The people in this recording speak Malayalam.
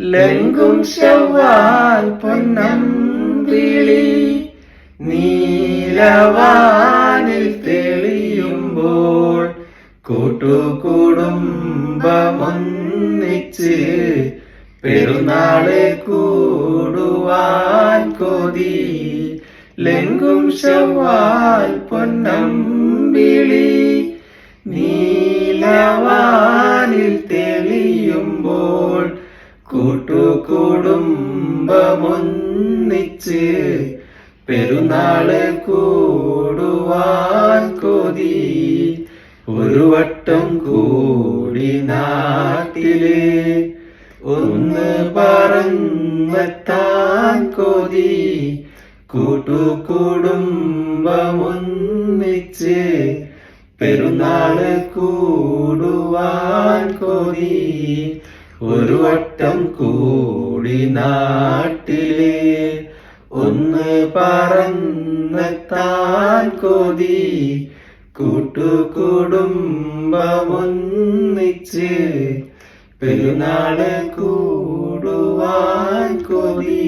ലങ്കും ശവാൽ പൊന്നം വിളി. നീലവാനിൽ തെളിയുമ്പോൾ കൂട്ടുകുടുംബമൊന്നിച്ച് പെരുന്നാളെ കൂടുവാൻ കൊതി. ലങ്കും ശവാൽ പൊന്നം വിളി. നീലവാനിൽ തെളിയുമ്പോൾ കൂട്ടുകുടുംബമൊന്നിച്ച് പെരുന്നാൾ കൂടുവാൻ കൊതി. ഒരു വട്ടം കൂടി നാട്ടിൽ ഒന്ന് പറഞ്ഞെത്താൻ കൊതി. കൂട്ടുകുടുംബമൊന്നിച്ച് പെരുന്നാൾ കൂടുവാൻ കൊതി. ഒരു വട്ടം കൂടി നാട്ടിലെ ഒന്ന് പറന്നെത്താൻ കൊതി കൂട്ടുകുടുംബമൊന്നിച്ച് പെരുന്നാൾ കൂടുവാൻ കൊതി.